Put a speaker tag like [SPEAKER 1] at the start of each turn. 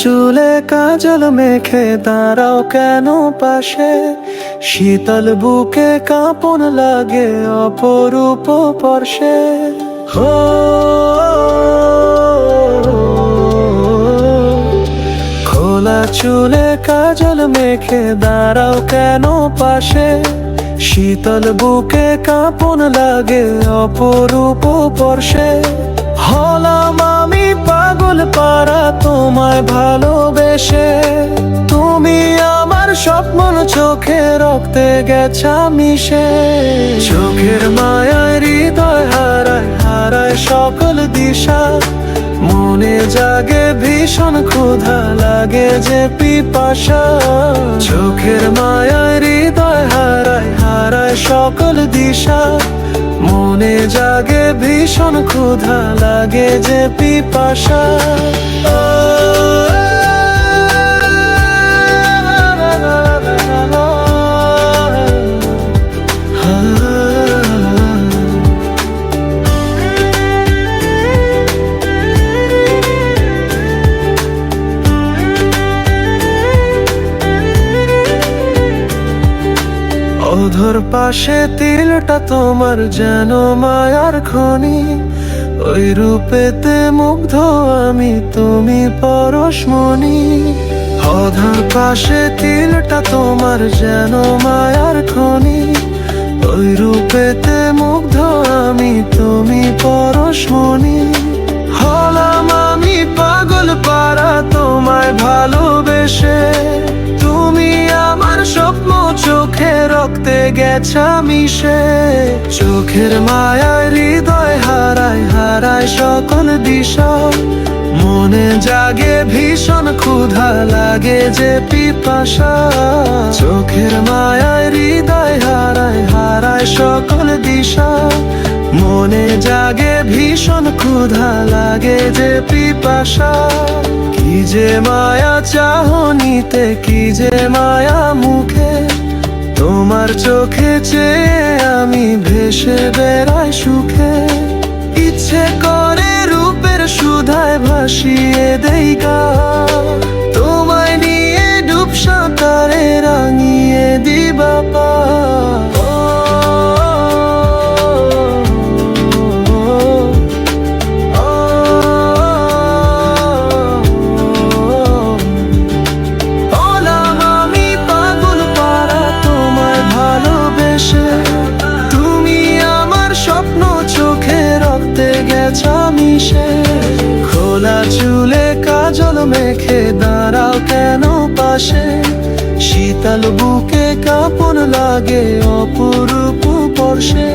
[SPEAKER 1] চুলে কাজল মেখে দাঁড়াও কেন পাশে? শীতল বুকে কাঁপন লাগে অপরূপ পর্শে হো, খোলা চুলে কাজল মেখে দাঁড়াও কেন পাশে? শীতল বুকে কাঁপন লাগে অপরূপ পর্শে হলাম পারা তোমায় ভালোবেসে। তুমি আমার স্বপ্ন চোখে রক্তে গেছা মিশে। চোখের মায়ায় হৃদয় হারায় হারায় সকল দিশা। মনে জাগে ভীষণ ক্ষুধা, লাগে যে পিপাসা। চোখের মায়ায় হৃদয় হারায় হারায় সকল দিশা। মনে জাগে ভীষণ ক্ষুধা লাগে যে পিপাসা। অধর পাশে তিলটা তোমার যেন মায়ার খনি। ওই রূপেতে মুগ্ধ আমি, তুমি পরশমণি অধর পাশে তিলটা তোমার যেন মায়ার খনি। ওই রূপেতে মুগ্ধ আমি গেছা মিশে চোখের মায়ায়, হৃদয় হারায় হারায় সকল দিশা। মনে জাগে, ভীষণ ক্ষুধা লাগে যে পিপাসা। চোখের মায়ায়, হৃদয় হারায় হারায় সকল দিশা। মনে জাগে, ভীষণ ক্ষুধা লাগে যে পিপাসা। কি যে মায়া চাহনিতে, কি যে মায়া মুখে। তোমার চোখে চেয়ে আমি ভেসে বেড়াই সুখে। ইচ্ছে করে মিশে খোলা চুলে কাজল মেখে দাঁড়াও কেন পাশে? শীতল বুকে কাপন লাগে অপরূপ পর্শে।